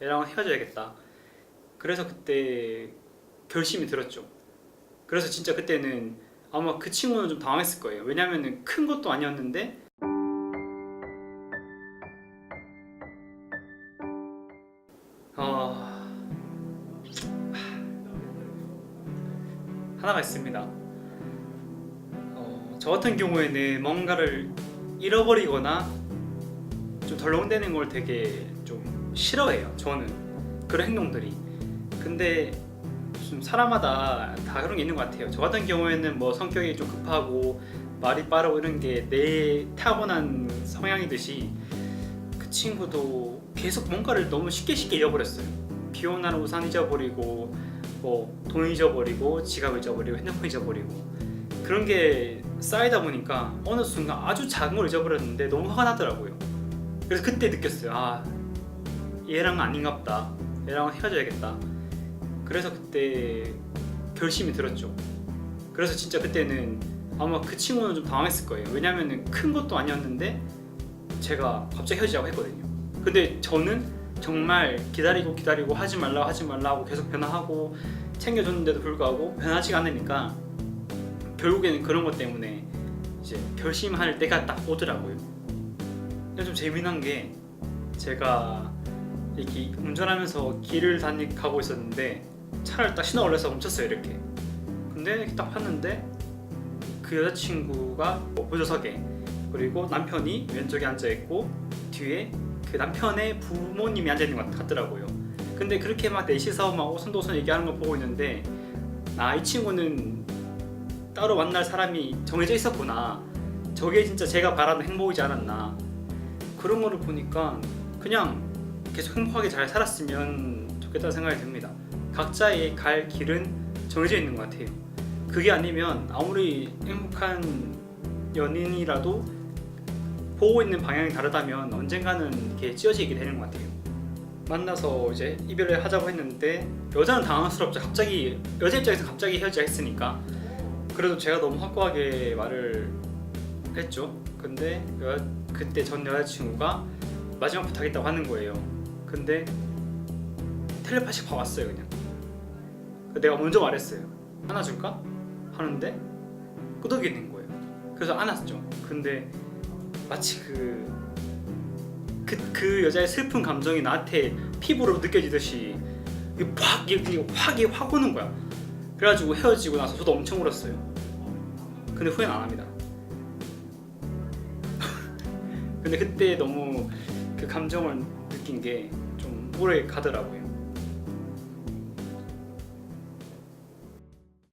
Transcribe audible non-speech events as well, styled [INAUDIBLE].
얘랑 헤어져야겠다. 그래서 그때 결심이 들었죠. 그래서 진짜 그때는 아마 그 친구는 좀 당황했을 거예요. 왜냐면은 큰 것도 아니었는데 어... 하나가 있습니다. 어, 저 같은 경우에는 뭔가를 잃어버리거나 좀 덜렁대는 걸 되게 좀 싫어해요. 저는 그런 행동들이. 근데 좀 사람마다 다 그런 게 있는 것 같아요. 저 같은 경우에는 뭐 성격이 좀 급하고 말이 빠르고 이런 게 내 타고난 성향이듯이 그 친구도 계속 뭔가를 너무 쉽게 쉽게 잃어버렸어요. 비 오는 날 우산 잊어버리고 뭐돈 잊어버리고 지갑 잊어버리고 핸드폰 잊어버리고 그런 게 쌓이다 보니까 어느 순간 아주 작은 걸 잊어버렸는데 너무 화가 나더라고요. 그래서 그때 느꼈어요. 아 얘랑 아닌갑다. 얘랑 헤어져야겠다. 그래서 그때 결심이 들었죠. 그래서 진짜 그때는 아마 그 친구는 좀 당황했을 거예요. 왜냐면은 큰 것도 아니었는데 제가 갑자기 헤어지자고 했거든요. 근데 저는 정말 기다리고 기다리고 하지 말라 하지 말라 하고 계속 변화하고 챙겨줬는데도 불구하고 변하지가 않으니까 결국에는 그런 것 때문에 이제 결심할 때가 딱 오더라고요. 근데 좀 재미난 게 제가 이렇게 운전하면서 길을 다니 가고 있었는데 차를 딱 신호 올려서 멈췄어요 이렇게. 근데 이렇게 딱 봤는데 그 여자친구가 보조석에 그리고 남편이 왼쪽에 앉아 있고 뒤에 그 남편의 부모님이 앉아 있는 것 같더라고요. 근데 그렇게 막 넷이서 막 오손도손 얘기하는 거 보고 있는데 아 이 친구는 따로 만날 사람이 정해져 있었구나. 저게 진짜 제가 바라는 행복이지 않았나. 그런 거를 보니까 그냥 계속 행복하게 잘 살았으면 좋겠다는 생각이 듭니다. 각자의 갈 길은 정해져 있는 것 같아요. 그게 아니면 아무리 행복한 연인이라도 보고 있는 방향이 다르다면 언젠가는 이렇게 찢어지게 되는 것 같아요. 만나서 이제 이별을 하자고 했는데 여자는 당황스럽죠. 갑자기 여자 입장에서 갑자기 헤어지자 했으니까 그래도 제가 너무 확고하게 말을 했죠. 근데 여, 그때 전 여자친구가 마지막 부탁했다고 하는 거예요. 근데 텔레파시가 왔어요 그냥. 그 내가 먼저 말했어요. 안아줄까? 하는데 끄덕이 된 거예요. 그래서 안았죠. 근데 마치 그, 그, 그 여자의 슬픈 감정이 나한테 피부로 느껴지듯이 확, 이게 확, 이게 확 오는 거야. 그래가지고 헤어지고 나서 저도 엄청 울었어요. 근데 후회는 안 합니다. [LAUGHS] 근데 그때 너무 그 감정을 느낀 게 좀 오래 가더라고요.